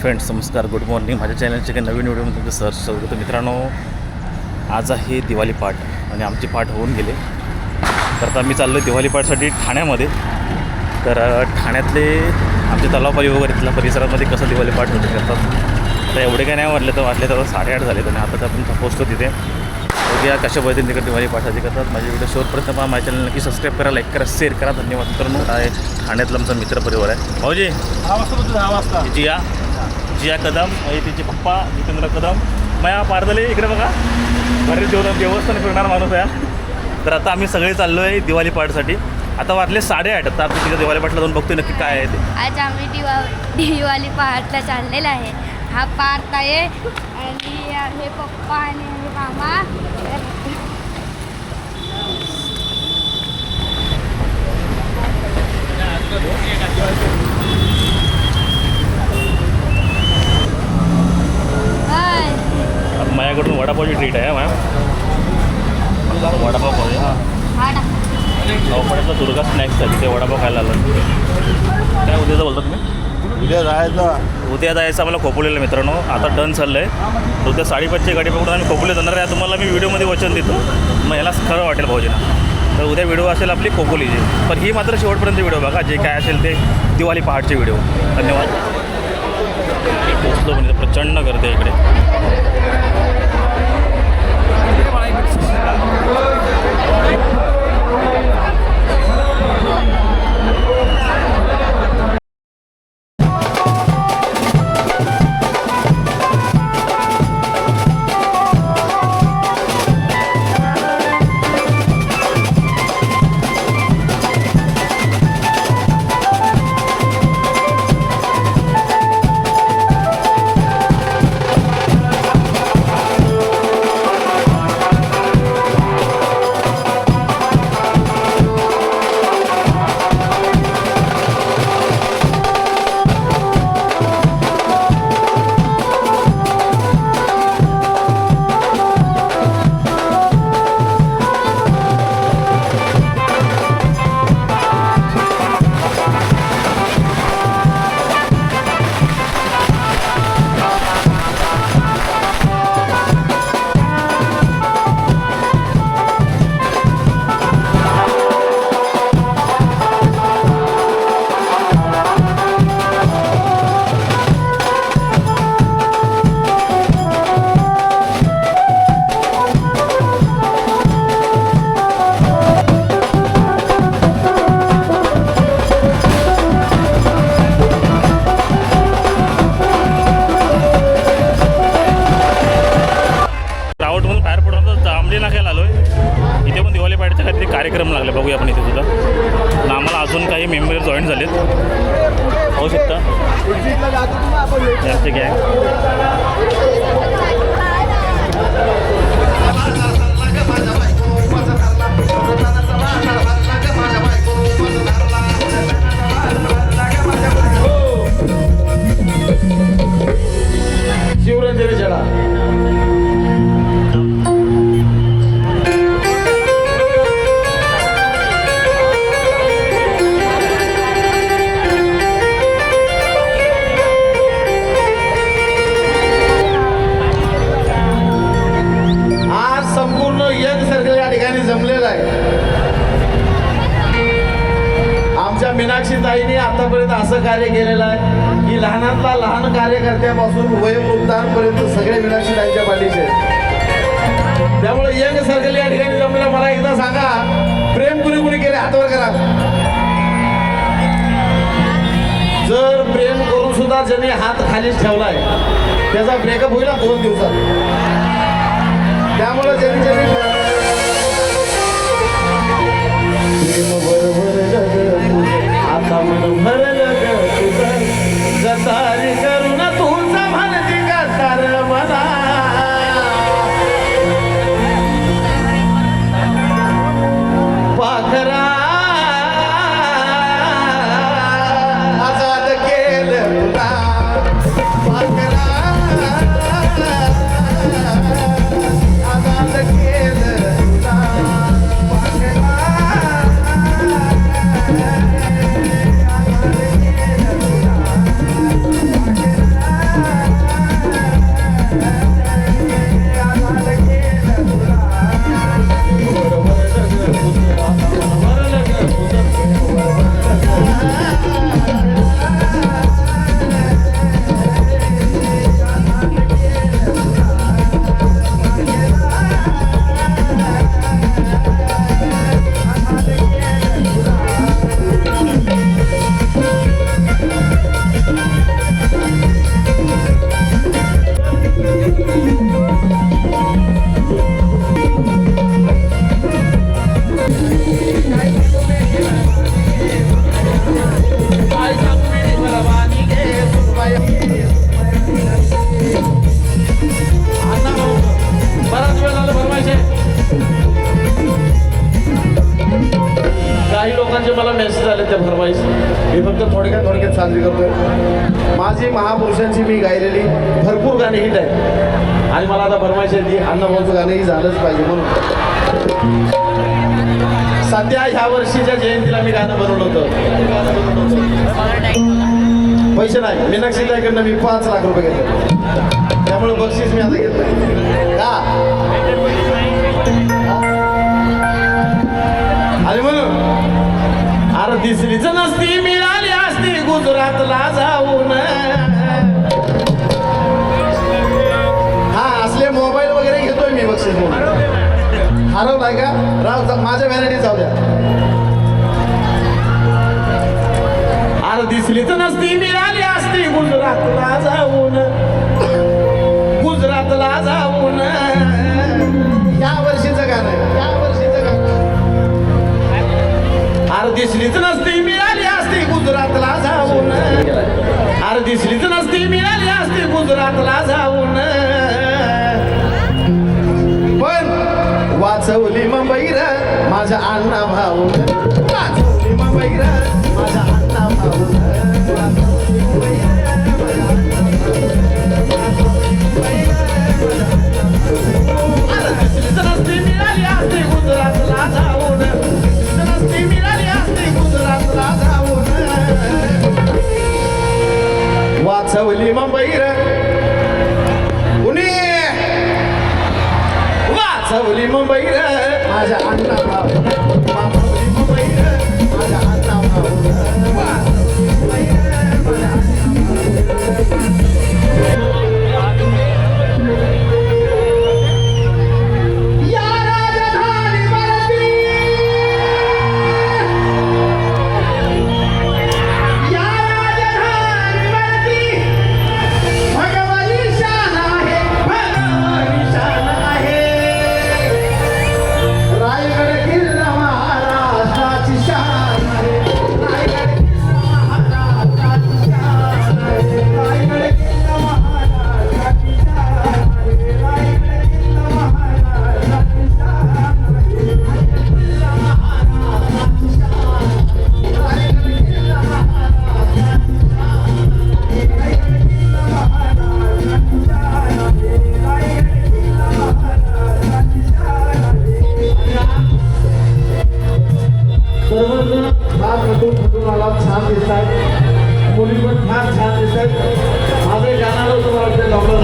Friends नमस्कार good morning माझ्या चॅनलच्या काही नवीन व्हिडिओमध्ये तुमचं स्वागत आहे. मित्रांनो आज आहे दिवाळी पाठ आणि आमची पाठ होऊन गेले. तर आता मी चाललो आहे दिवाळी पाठसाठी ठाण्यामध्ये. तर ठाण्यातले आमचे तलावपाली वगैरे इथल्या परिसरामध्ये कसं दिवाळी पाठ होते करतात तर एवढे काय नाही वाटले तर वाटले तर साडेआठ झाले आणि आता तर आपण पोचतो तिथे. बघूया कशा पद्धतीने तिकडे दिवाळी पाठाची करतात. माझे व्हिडिओ शेवटपर्यंत पहा. माझ्या चॅनल नक्की सबस्क्राईब करा लाईक करा शेअर करा. धन्यवाद मित्रांनो. आहे ठाण्यातला आमचा मित्रपरिवार आहे. भाऊजी दहा वाजता. वाजता जिया कदम आणि तिचे पप्पा जितेंद्र कदम. मया पारदले इकडे बघा. बरेच देव देवस्थान फिरणार माणूस आहे तर आता आम्ही सगळे चाललो आहे दिवाळी पाठसाठी आता वाटले साडेआठ आता आपण तिथे दिवाळी पाठला जाऊन बघतोय नक्की काय आहे ते. आज आम्ही दिवा दिवाळी पहाटला चाललेला आहे. हा पार्थ आहे आणि हे पप्पा आणि हे मामा. हाय. आता माझ्याकडून वडापावची ट्रीट आहे मॅम. वडापाव खाऊया. हा टाक. नवपाड्यातला दुर्गा स्नॅक्स आहे तिथे वडापाव खायला आलो काय उद्याचं बोलता तुम्ही? उद्या जायचं. उद्या जायचं आम्हाला खोपोलीला मित्रांनो. आता डन चाललं आहे उद्या साडेपाचची गाडी पकडून आम्ही खोपोली जाणार आहे. तुम्हाला मी व्हिडिओमध्ये वचन देतो. मग याला खरं वाटेल भाऊजीना तर उद्या व्हिडिओ असेल आपली खोपोलीची. पण ही मात्र शेवटपर्यंत व्हिडिओ बघा. जे काय असेल ते दिवाळी पहाटचे व्हिडिओ. धन्यवाद. पोचलो म्हणजे प्रचंड गर्दी आहे इकडे. मीनाक्षी ताईने आतापर्यंत असं कार्य केलेलं आहे की लहानातला लहान कार्यकर्त्यापासून वयोवृद्धांपर्यंत सगळे मीनाक्षी ताईच्या पाठीचे आहेत. त्यामुळे यंग सर्कल या ठिकाणी जमलेला मला एकदा सांगा प्रेम कुणी कुणी केले हातवर करा. जर प्रेम करून सुद्धा ज्यांनी हात खालीच ठेवलाय त्याचा ब्रेकअप होईल ना दोन दिवसात? त्यामुळे ज्यांनी ज्यांनी আমার ভালো লাগা তোমার साजरी करतोय. माझी महापुरुषांची मी गायलेली भरपूर गाणी हिट आहेत. आणि मला आता फरमाईश आहे ती अण्णाभाऊचं गाणंही झालंच पाहिजे म्हणून. सध्या ह्या वर्षीच्या जयंतीला मी गाणं बनवलं होतं. पैसे नाही. मीनाक्षी ताईकडनं मी पाच लाख रुपये घेतले. त्यामुळे बक्षीस मी आता घेतलं का? अरे दिसलीच नसती मिळाली असती गुजरातला जाऊन. दिसलीच नसती मिळाली असती गुजरातला जाऊन. अरे दिसलीच नसती मिळाली असती गुजरातला जाऊन. पण वाचवली मुंबईर माझ्या अण्णा भाऊ. वाचवली मुंबईर माझ्या अण्णा भाऊ. वाचवली मुंबईर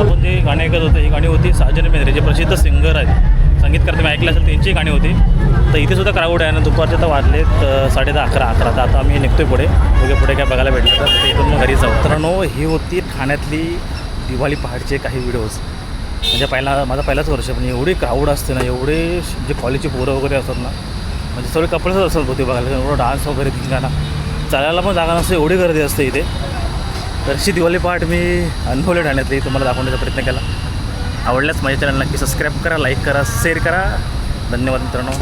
आपण जे गाणे ऐकत होते ही गाणी होती साजन मेंद्रे जे प्रसिद्ध सिंगर आहेत. संगीतकार तुम्ही ऐकलं असेल त्यांची गाणी होती. तर इथे सुद्धा क्राऊड आहे ना दुपारचे तर वाजलेत साडे दहा अकरा अकरा. तर आता आम्ही निघतोय पुढे. बघे पुढे काय बघायला भेटलं तर. ते इथून मग घरी जाऊ. मित्रांनो ही होती ठाण्यातली दिवाळी पहाडचे काही व्हिडिओज म्हणजे पहिला माझा पहिलाच वर्ष पण एवढी क्राऊड असते ना एवढे जे कॉलेजचे पोरं वगैरे असतात ना म्हणजे सगळे कपडेच असतात होते बघायला. एवढं डान्स वगैरे धिंगाणा चालायला पण जागा नसते एवढी गर्दी असते इथे. तर अशी दिवाळी पहाट मी अनुभवले ठाण्यातली तुम्हाला दाखवण्याचा प्रयत्न केला. आवडल्यास माझ्या चॅनल नक्की सबस्क्राईब करा लाईक करा शेअर करा. धन्यवाद मित्रांनो.